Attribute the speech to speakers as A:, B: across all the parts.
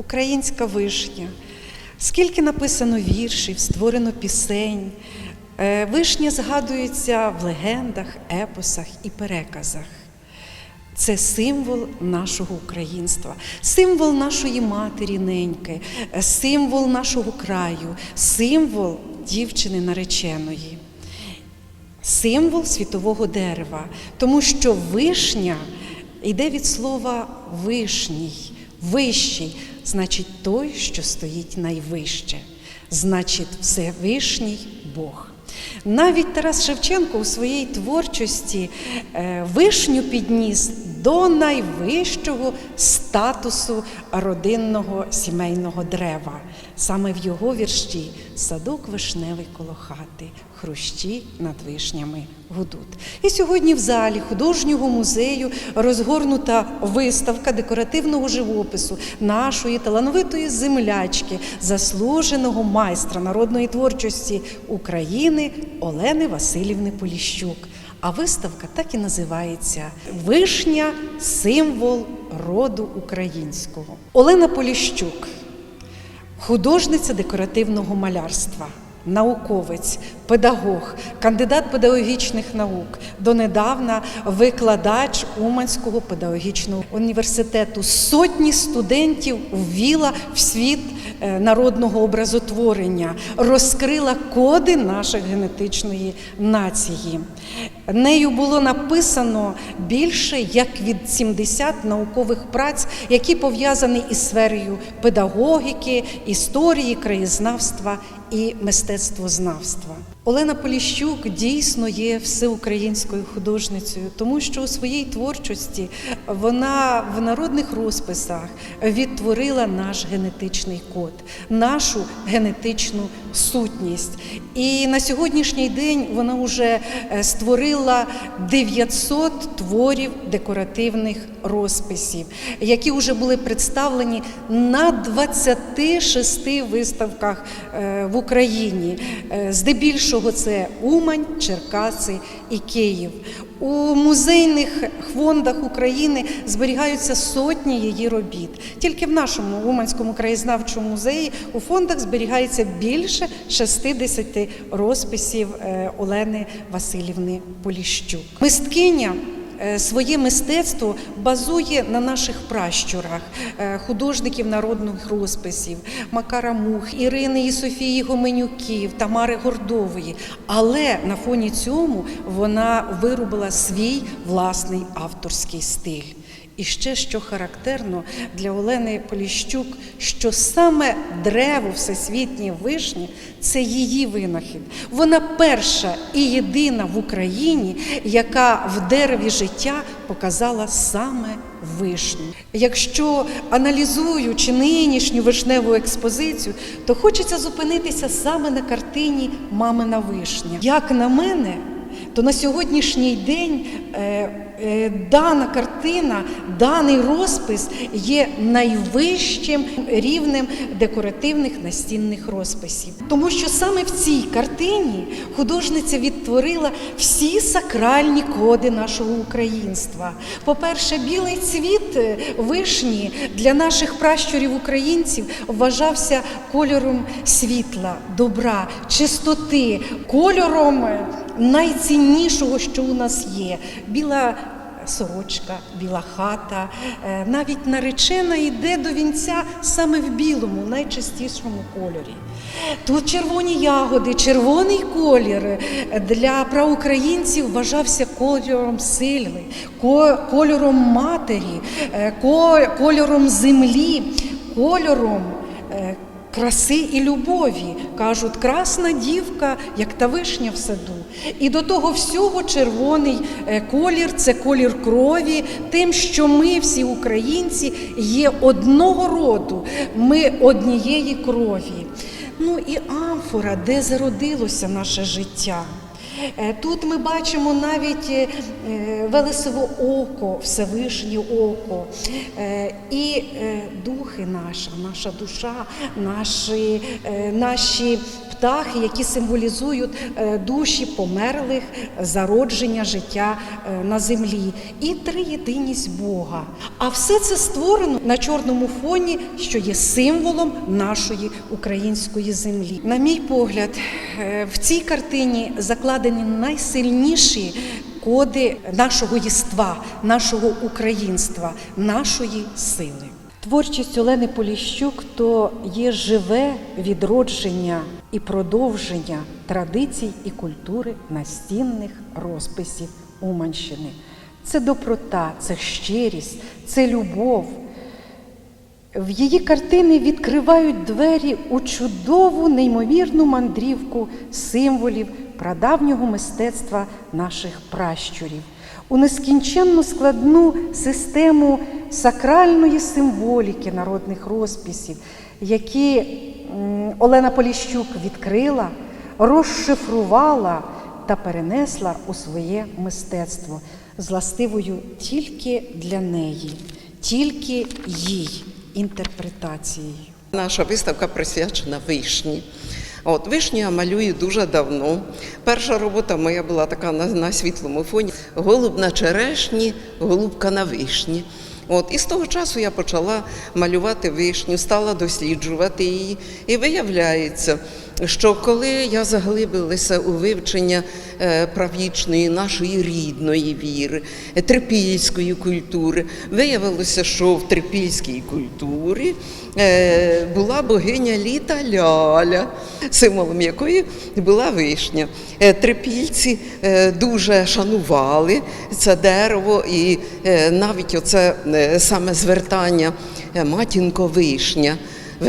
A: українська вишня. Скільки написано віршів, створено пісень. Е, Вишня згадується в легендах, епосах і переказах. Це символ нашого українства, символ нашої матері неньки, символ нашого краю, символ дівчини нареченої, символ світового дерева, тому що вишня йде від слова вишній, вищий, значить той, що стоїть найвище, значить, Всевишній Бог. Навіть Тарас Шевченко у своїй творчості е, вишню підніс до найвищого статусу родинного сімейного дерева. Саме в його вірші садок вишневий коло хати, хрущі над вишнями гудуть. І сьогодні в залі художнього музею розгорнута виставка декоративного живопису нашої талановитої землячки, заслуженого майстра народної творчості України Олени Васильівни Поліщук. А виставка так і називається Вишня символ роду українського. Олена Поліщук, художниця декоративного малярства, науковець, педагог, кандидат педагогічних наук, донедавна викладач Уманського педагогічного університету. Сотні студентів ввіла в світ е, народного образотворення, розкрила коди нашої генетичної нації. Нею було написано більше як від 70 наукових праць, які пов'язані із сферою педагогіки, історії, краєзнавства і мистецтвознавства. Олена Поліщук дійсно є всеукраїнською художницею, тому що у своїй творчості вона в народних розписах відтворила наш генетичний код, нашу генетичну сутність. І на сьогоднішній день вона вже е, створила 900 творів декоративних розписів, які вже були представлені на 26 виставках е, в Україні. Е, Здебільшого це Умань, Черкаси і Київ. У музейних фондах України зберігаються сотні її робіт. Тільки в нашому Уманському краєзнавчому музеї у фондах зберігається більше 60 розписів е, Олени Васильівни Поліщук. Мисткиня своє мистецтво базує на наших пращурах, е, художників народних розписів, Макара Мух, Ірини і Софії Гоменюків, Тамари Гордової. Але на фоні цьому вона виробила свій власний авторський стиль. І ще що характерно для Олени Поліщук, що саме древо всесвітньої вишні це її винахід. Вона перша і єдина в Україні, яка в дереві життя показала саме вишню. Якщо аналізуючи нинішню вишневу експозицію, то хочеться зупинитися саме на картині Мамина вишня. Як на мене, то на сьогоднішній день е, дана картина, даний розпис є найвищим рівнем декоративних настінних розписів. Тому що саме в цій картині художниця відтворила всі сакральні коди нашого українства. По-перше, білий цвіт е, вишні для наших пращурів українців вважався кольором світла, добра, чистоти, кольором е, найціннішого, що у нас є. Біла сорочка, біла хата. Е, Навіть наречена йде до вінця саме в білому, найчистішому кольорі. Тут червоні ягоди, червоний колір е, для праукраїнців вважався кольором сили, кольором матері, е, кольором землі, кольором. Краси і любові кажуть, красна дівка, як та вишня в саду. І до того всього червоний е, колір це колір крові, тим, що ми, всі українці, є одного роду, ми однієї крові. Ну і амфора, де зародилося наше життя. Е, Тут ми бачимо навіть е, Велесово око, Всевишнє око, е, і духи наша, наша душа, наші, наші птахи, які символізують е, душі померлих, зародження життя е, на землі, і триєдиність Бога. А все це створено на чорному фоні, що є символом нашої української землі. На мій погляд, е, в цій картині закладені найсильніші коди нашого єства, нашого українства, нашої сили. Творчість Олени Поліщук то є живе відродження і продовження традицій і культури настінних розписів Уманщини. Це доброта, це щирість, це любов. В її картини відкривають двері у чудову неймовірну мандрівку символів прадавнього мистецтва наших пращурів, у нескінченно складну систему сакральної символіки народних розписів, які Олена Поліщук відкрила, розшифрувала та перенесла у своє мистецтво з властивою тільки для неї, тільки їй інтерпретацією.
B: Наша виставка присвячена вишні. От вишню я малюю дуже давно. Перша робота моя була така на, на світлому фоні: голуб на черешні, голубка на вишні. От і з того часу я почала малювати вишню, стала досліджувати її. І виявляється, що коли я заглибилася у вивчення е, правічної нашої рідної віри, трипільської культури, виявилося, що в трипільській культурі е, була богиня літа Ляля, символом якої була вишня. Е, Трипільці дуже шанували це дерево, і навіть оце саме звертання е, матінко вишня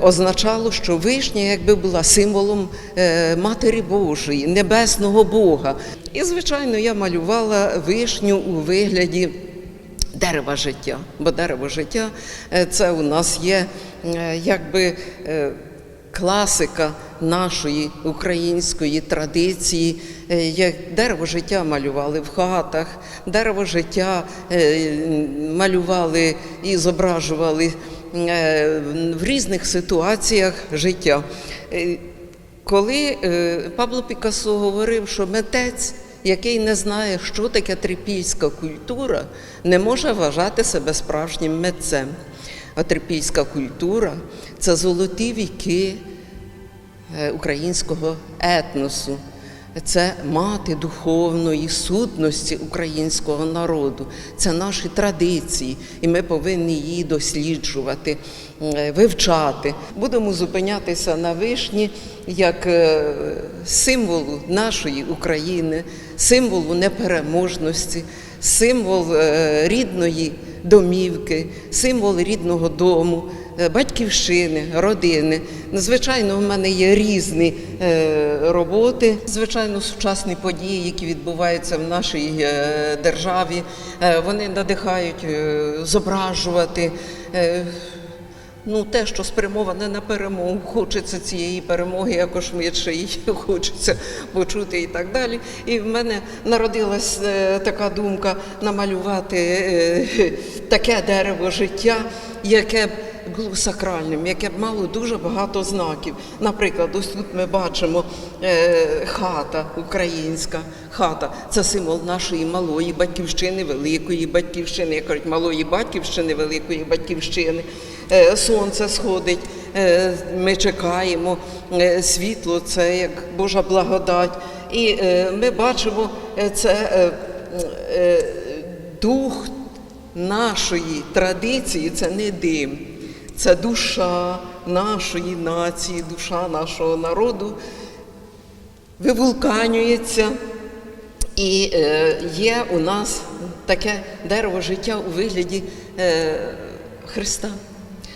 B: означало, що вишня якби була символом е, Матері Божої, небесного Бога. І, звичайно, я малювала вишню у вигляді дерева життя. Бо дерево життя е, це у нас є е, якби. е, Класика нашої української традиції, е, як дерево життя малювали в хатах, дерево життя е, малювали і зображували е, в різних ситуаціях життя. Е, Коли е, Пабло Пікассо говорив, що митець, який не знає, що таке трипільська культура, не може вважати себе справжнім митцем. А трипільська культура це золоті віки е, українського етносу. Це мати духовної сутності українського народу, це наші традиції, і ми повинні її досліджувати, е, вивчати. Будемо зупинятися на вишні як е, символу нашої України, символу непереможності, символ е, рідної домівки, символ рідного дому, е, батьківщини, родини. Звичайно, в мене є різні е, роботи. Звичайно, сучасні події, які відбуваються в нашій державі, вони надихають зображувати. Е, Ну, те, що спрямоване на перемогу, хочеться цієї перемоги якошвидше, її хочеться почути і так далі. І в мене народилась е, така думка намалювати е, таке дерево життя, яке б було сакральним, яке мало дуже багато знаків. Наприклад, ось тут ми бачимо е, хата українська. Хата це символ нашої малої батьківщини, великої батьківщини, як кажуть, малої батьківщини, великої батьківщини. Е, Сонце сходить, е, ми чекаємо світло, це як Божа благодать. І ми бачимо це дух нашої традиції, це не дим, це душа нашої нації, душа нашого народу вивулканюється. І е, є у нас таке дерево життя у вигляді е, Христа.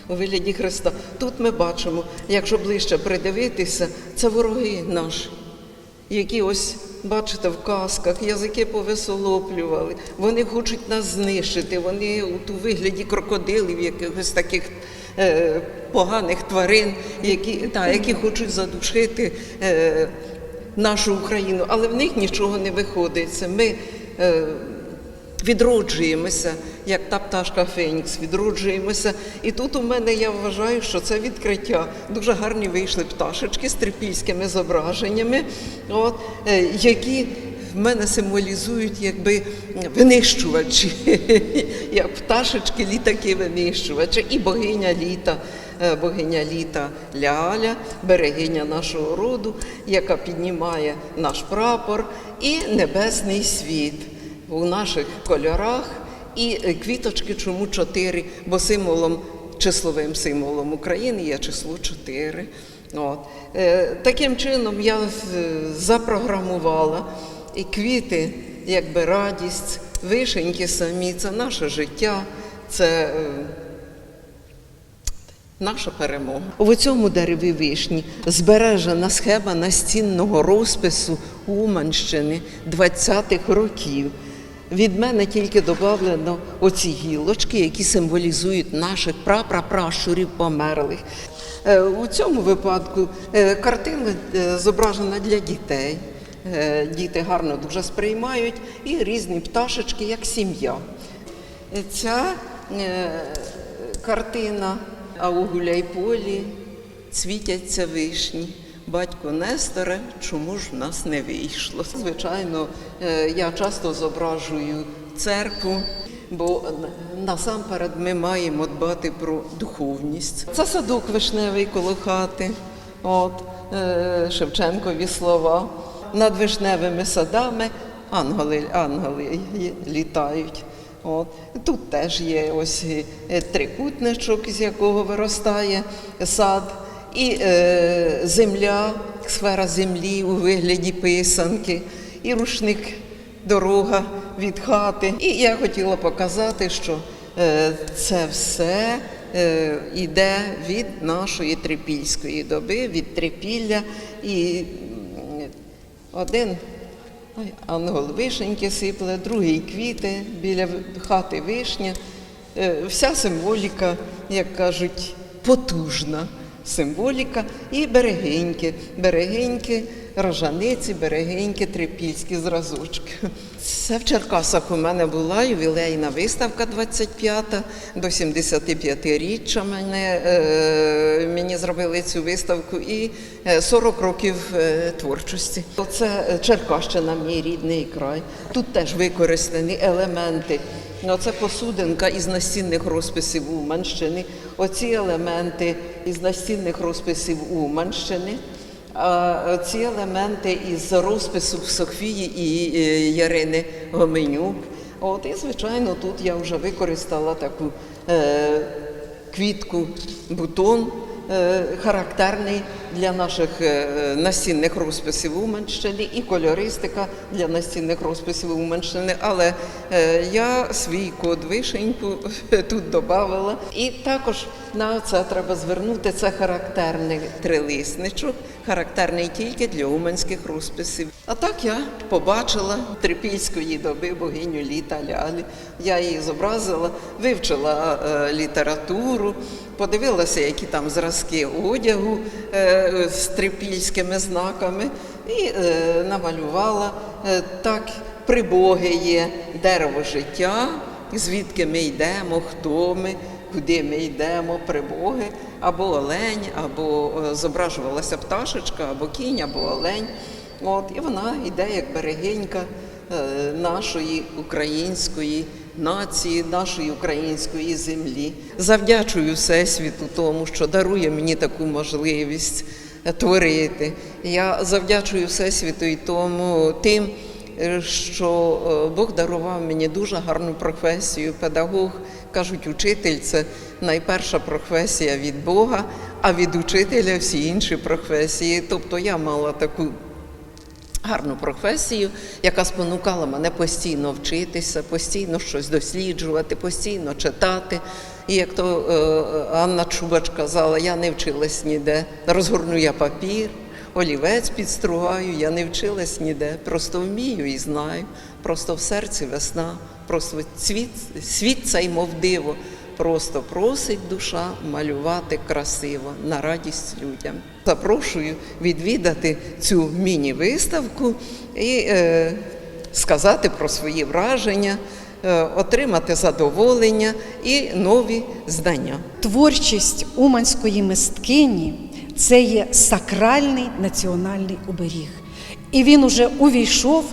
B: У вигляді Христа. Тут ми бачимо, якщо ближче придивитися, це вороги наші, які ось, бачите, в казках язики повисолоплювали. Вони хочуть нас знищити, вони у вигляді крокодилів, якихось таких поганих тварин, які, та, які хочуть задушити. Е, нашу Україну, але в них нічого не виходить. Ми е, відроджуємося, як та пташка Фенікс, відроджуємося. І тут у мене я вважаю, що це відкриття. Дуже гарні вийшли пташечки з трипільськими зображеннями, от, е, які в мене символізують якби винищувачі, як пташечки, літаки винищувачі, і богиня літа, е, богиня літа Ляля, берегиня нашого роду, яка піднімає наш прапор і небесний світ у наших кольорах. І е, квіточки чому чотири, бо символом, числовим символом України є число чотири. От. Е, таким чином я запрограмувала і квіти, якби радість, вишеньки самі, це наше життя, це е, наша перемога. У цьому дереві вишні збережена схема настінного розпису Уманщини 20-х років. Від мене тільки додано оці гілочки, які символізують наших прапрапращурів померлих. Е, У цьому випадку е, картина зображена для дітей. Е, Діти гарно дуже сприймають і різні пташечки, як сім'я. Е, Ця е, картина, а у гуляйполі цвітяться вишні. Батько Несторе, чому ж в нас не вийшло? Звичайно, я часто зображую церкву, бо насамперед ми маємо дбати про духовність. Це садок вишневий коло хати, от Шевченкові слова. Над вишневими садами ангели, ангели літають. От. Тут теж є ось е, трикутничок, з якого виростає сад, і е, земля, сфера землі у вигляді писанки, і рушник дорога від хати. І я хотіла показати, що е, це все е, йде від нашої трипільської доби, від трипілля. І один Ангел вишеньки сипле, другий квіти біля хати вишня. Е, Вся символіка, як кажуть, потужна символіка і берегиньки, берегиньки, рожаниці, берегиньки, трипільські зразочки. Це в Черкасах у мене була ювілейна виставка 25-та до 75-річчя мене, е, мені зробили цю виставку і е, 40 років е, творчості. Це Черкащина, мій рідний край. Тут теж використані елементи. Оце посудинка із настінних розписів Уманщини. Оці елементи із настінних розписів Уманщини. А ці елементи із розпису Софії і е, Ярини Гоменюк. От і звичайно, тут я вже використала таку е, квітку, бутон. Е, Характерний для наших е, настінних розписів Уманщини і кольористика для настінних розписів Уманщини. Але е, я свій код вишеньку тут додавала. І також на це треба звернути. Це характерний трилисничок, характерний тільки для уманських розписів. А так я побачила трипільської доби богиню літа Лялі. Я її зобразила, вивчила е, літературу, подивилася, які там зразки одягу е, з трипільськими знаками, і е, намалювала так. Прибоги є дерево життя, звідки ми йдемо, хто ми, куди ми йдемо, прибоги, або олень, або зображувалася пташечка, або кінь, або олень. От, і вона йде як берегинька е, нашої української нації, нашої української землі. Завдячую Всесвіту тому, що дарує мені таку можливість е, творити. Я завдячую Всесвіту і тому тим, е, що Бог дарував мені дуже гарну професію. Педагог кажуть, учитель це найперша професія від Бога, а від учителя всі інші професії. Тобто я мала таку гарну професію, яка спонукала мене постійно вчитися, постійно щось досліджувати, постійно читати. І як то е, Анна Чубач казала, я не вчилась ніде. Розгорну я папір, олівець підстругаю, я не вчилась ніде. Просто вмію і знаю. Просто в серці весна, просто світ, світ цей мов диво. Просто просить душа малювати красиво на радість людям. Запрошую відвідати цю міні-виставку і е, сказати про свої враження, е, отримати задоволення і нові знання.
A: Творчість уманської мисткині це є сакральний національний оберіг. І він уже увійшов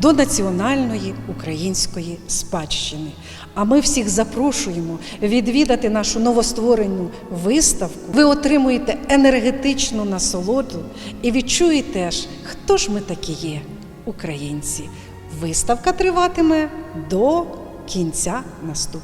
A: до національної української спадщини. А ми всіх запрошуємо відвідати нашу новостворену виставку. Ви отримуєте енергетичну насолоду і відчуєте ж, хто ж ми такі є, українці. Виставка триватиме до кінця наступного.